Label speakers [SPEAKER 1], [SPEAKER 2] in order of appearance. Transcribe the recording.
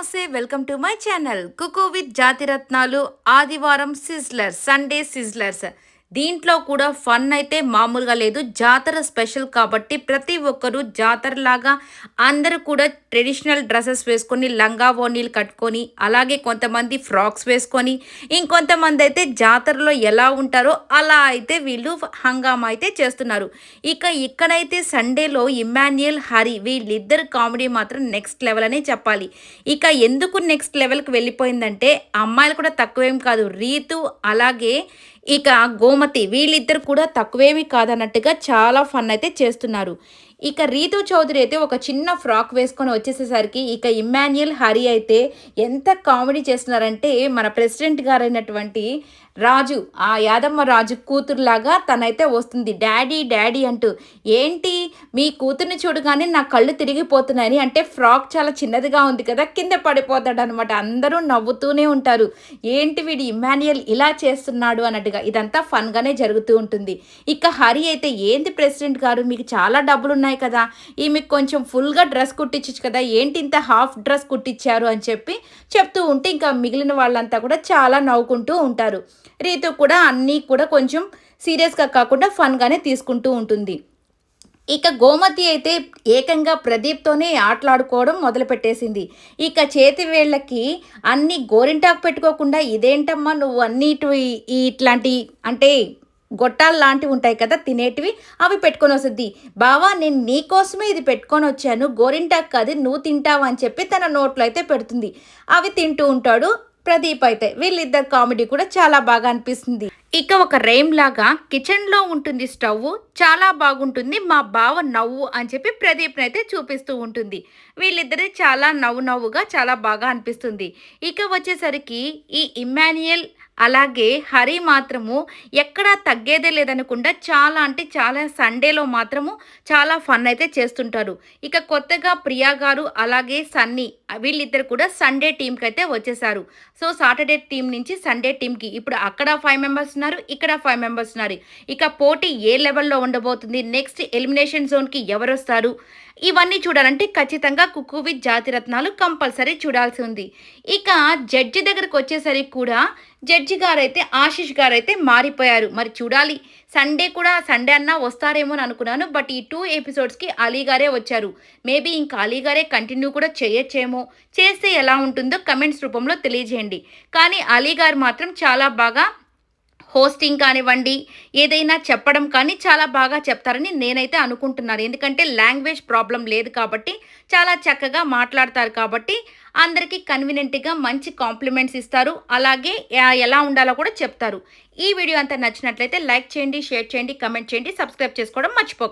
[SPEAKER 1] నమస్తే welcome to my channel. Cooku with Jathiratnalu ఆదివారం sizzler Sunday sizzlers. దీంట్లో కూడా ఫన్ అయితే మామూలుగా లేదు. జాతర స్పెషల్ కాబట్టి ప్రతి ఒక్కరూ జాతరలాగా అందరూ కూడా ట్రెడిషనల్ డ్రెస్సెస్ వేసుకొని లంగా ఓనీలు కట్టుకొని అలాగే కొంతమంది ఫ్రాక్స్ వేసుకొని ఇంకొంతమంది అయితే జాతరలో ఎలా ఉంటారో అలా అయితే వీళ్ళు హంగామా అయితే చేస్తున్నారు. ఇక ఇక్కడైతే సండేలో ఇమాన్యుయల్ హరి వీళ్ళిద్దరు కామెడీ మాత్రం నెక్స్ట్ లెవెల్ అనే చెప్పాలి. ఇక ఎందుకు నెక్స్ట్ లెవెల్కి వెళ్ళిపోయిందంటే అమ్మాయిలు కూడా తక్కువేం కాదు. రీతు అలాగే ఇక గోమతి వీళ్ళిద్దరు కూడా తక్కువేమీ కాదన్నట్టుగా చాలా ఫన్ అయితే చేస్తున్నారు. ఇక రీతు చౌదరి అయితే ఒక చిన్న ఫ్రాక్ వేసుకొని వచ్చేసేసరికి ఇక ఇమ్మాన్యుయల్ హరి అయితే ఎంత కామెడీ చేస్తున్నారంటే మన ప్రెసిడెంట్ గారైనటువంటి రాజు ఆ యాదమ్మ రాజు కూతురులాగా తనైతే వస్తుంది. డాడీ డాడీ అంటూ ఏంటి? మీ కూతుర్ని చూడగానే నా కళ్ళు తిరిగిపోతున్నాయని అంటే ఫ్రాక్ చాలా చిన్నదిగా ఉంది కదా కింద పడిపోతాడు అనమాట అందరూ నవ్వుతూనే ఉంటారు. ఏంటి వీడి ఇమాన్యుయల్ ఇలా చేస్తున్నాడు అన్నట్టుగా ఇదంతా ఫన్గానే జరుగుతూ ఉంటుంది. ఇక హరి అయితే ఏంది ప్రెసిడెంట్ గారు మీకు చాలా డబ్బులు ఉన్నాయి కదా. ఈమెకు కొంచెం ఫుల్గా డ్రెస్ కుట్టించచ్చు కదా. ఏంటి ఇంత హాఫ్ డ్రెస్ కుట్టించారు అని చెప్పి చెప్తూ ఉంటే ఇంకా మిగిలిన వాళ్ళంతా కూడా చాలా నవ్వుకుంటూ ఉంటారు. రీతు కూడా అన్నీ కూడా కొంచెం సీరియస్గా కాకుండా ఫన్గానే తీసుకుంటూ ఉంటుంది. ఇక గోమతి అయితే ఏకంగా ప్రదీప్తోనే ఆటలాడుకోవడం మొదలుపెట్టేసింది. ఇక చేతి వేళ్ళకి అన్ని గోరింటాకు పెట్టుకోకుండా ఇదేంటమ్మా నువ్వు అన్నిటి ఇట్లాంటి అంటే గొట్టాలు లాంటివి ఉంటాయి కదా తినేటివి అవి పెట్టుకొని వస్తుంది. బావా నేను నీకోసమే ఇది పెట్టుకొని వచ్చాను. గోరింటాకు కాదు నువ్వు తింటావు అని చెప్పి తన నోట్లో అయితే పెడుతుంది. అవి తింటూ ఉంటాడు ప్రదీప్ అయితే. వీళ్ళిద్దరు కామెడీ కూడా చాలా బాగా అనిపిస్తుంది. ఇక ఒక రేమ్ లాగా కిచెన్లో ఉంటుంది స్టవ్ చాలా బాగుంటుంది. మా బావ నవ్వు అని చెప్పి ప్రదీప్ని అయితే చూపిస్తూ ఉంటుంది. వీళ్ళిద్దరి చాలా నవ్వు నవ్వుగా చాలా బాగా అనిపిస్తుంది. ఇక వచ్చేసరికి ఈ ఇమ్మాన్యుయల్ అలాగే హరి మాత్రము ఎక్కడా తగ్గేదే లేదనకుండా చాలా అంటే చాలా సండేలో మాత్రము చాలా ఫన్ అయితే చేస్తుంటారు. ఇక కొత్తగా ప్రియా గారు అలాగే సన్నీ వీళ్ళిద్దరు కూడా సండే టీంకి అయితే వచ్చేసారు. సో సాటర్డే టీం నుంచి సండే టీంకి ఇప్పుడు అక్కడ ఫైవ్ మెంబర్స్ ఉన్నారు ఇక్కడ ఫైవ్ మెంబర్స్ ఉన్నారు. ఇక పోటీ ఏ లెవెల్లో ఉండబోతుంది నెక్స్ట్ ఎలిమినేషన్ జోన్కి ఎవరు వస్తారు ఇవన్నీ చూడాలంటే ఖచ్చితంగా కుక్కు విత్ జాతిరత్నాలు కంపల్సరీ చూడాల్సి ఉంది. ఇక జడ్జి దగ్గరకు వచ్చేసరికి కూడా జడ్జి గారైతే ఆశిష్ గారైతే మారిపోయారు. మరి చూడాలి. సండే కూడా సండే అన్నా వస్తారేమో అని అనుకున్నాను. బట్ ఈ టూ ఎపిసోడ్స్కి అలీ గారే వచ్చారు. మేబీ ఇంకా అలీ గారే కంటిన్యూ కూడా చేయొచ్చేమో. చేస్తే ఎలా ఉంటుందో కమెంట్స్ రూపంలో తెలియజేయండి. కానీ అలీ గారు మాత్రం చాలా బాగా హోస్టింగ్ కానివ్వండి ఏదైనా చెప్పడం కానీ చాలా బాగా చెప్తారని నేనైతే అనుకుంటున్నాను. ఎందుకంటే లాంగ్వేజ్ ప్రాబ్లం లేదు కాబట్టి చాలా చక్కగా మాట్లాడతారు కాబట్టి అందరికీ కన్వీనియంట్గా మంచి కాంప్లిమెంట్స్ ఇస్తారు. అలాగే ఎలా ఉండాలో కూడా చెప్తారు. ఈ వీడియో అంతా నచ్చినట్లయితే లైక్ చేయండి షేర్ చేయండి కమెంట్ చేయండి సబ్స్క్రైబ్ చేసుకోవడం మర్చిపోకండి.